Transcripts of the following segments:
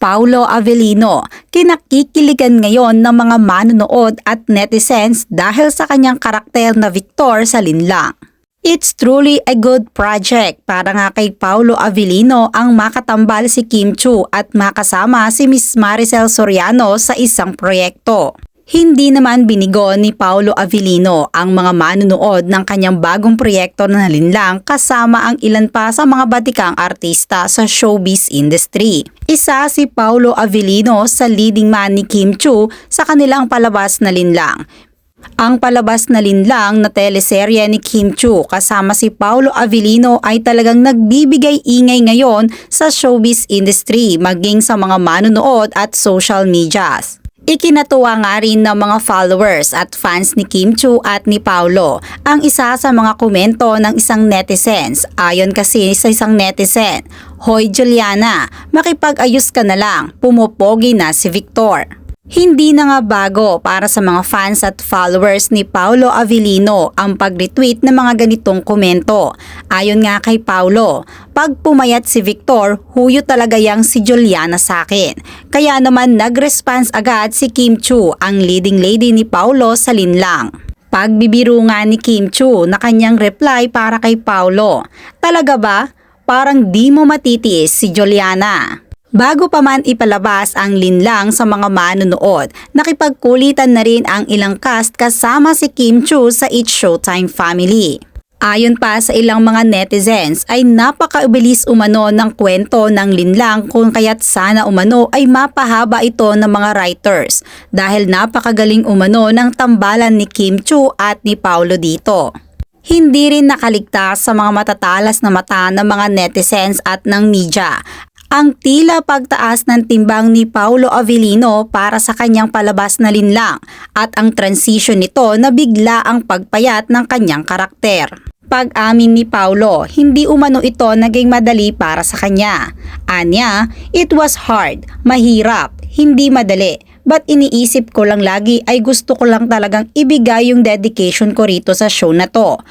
Paulo Avellino, kinakikiligan ngayon ng mga manonood at netizens dahil sa kanyang karakter na Victor sa linlang. It's truly a good project para nga kay Paulo Avellino ang makatambal si Kim Chu at makasama si Miss Maricel Soriano sa isang proyekto. Hindi naman binigo ni Paulo Avellino ang mga manunood ng kanyang bagong proyekto na nalinlang kasama ang ilan pa sa mga batikang artista sa showbiz industry. Isa si Paulo Avellino sa leading man ni Kim Chu sa kanilang palabas na linlang. Ang palabas na linlang na teleserye ni Kim Chu kasama si Paulo Avellino ay talagang nagbibigay ingay ngayon sa showbiz industry maging sa mga manunood at social medias. Ikinatuwa nga rin ng mga followers at fans ni Kim Chu at ni Paulo ang isa sa mga komento ng isang netizens. Ayon kasi sa isang netizen, Hoy Juliana, makipag-ayos ka na lang, pumopogi na si Victor. Hindi na nga bago para sa mga fans at followers ni Paulo Avellino ang pag-retweet ng mga ganitong komento. Ayon nga kay Paulo, pag pumayat si Victor, huyo talaga yang si Juliana sa akin. Kaya naman nag-response agad si Kim Chu, ang leading lady ni Paulo sa linlang. Pagbibiro nga ni Kim Chu na kanyang reply para kay Paulo. Talaga ba? Parang di mo matitiis si Juliana. Bago pa man ipalabas ang linlang sa mga manonood, nakipagkulitan na rin ang ilang cast kasama si Kim Chu sa It's Showtime family. Ayon pa sa ilang mga netizens ay napakabilis umano ng kwento ng linlang kung kaya't sana umano ay mapahaba ito ng mga writers dahil napakagaling umano ng tambalan ni Kim Chu at ni Paulo dito. Hindi rin nakaligtas sa mga matatalas na mata ng mga netizens at ng media ang tila pagtaas ng timbang ni Paulo Avellino para sa kanyang palabas na linlang at ang transition nito na bigla ang pagpayat ng kanyang karakter. Pag-amin ni Paulo, hindi umano ito naging madali para sa kanya. Anya, it was hard, mahirap, hindi madali. But iniisip ko lang lagi ay gusto ko lang talagang ibigay yung dedication ko rito sa show na to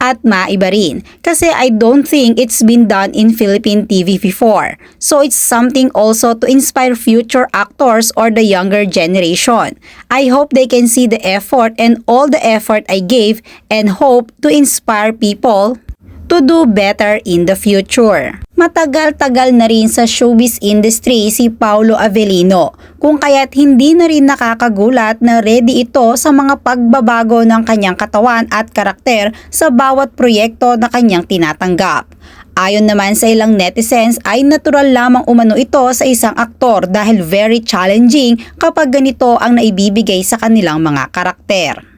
at maiba rin kasi I don't think it's been done in Philippine TV before. So it's something also to inspire future actors or the younger generation. I hope they can see the effort and all the effort I gave and hope to inspire people to do better in the future. Matagal-tagal na rin sa showbiz industry si Paulo Avellino kung kaya't hindi na rin nakakagulat na ready ito sa mga pagbabago ng kanyang katawan at karakter sa bawat proyekto na kanyang tinatanggap. Ayon naman sa ilang netizens ay natural lamang umano ito sa isang aktor dahil very challenging kapag ganito ang naibibigay sa kanilang mga karakter.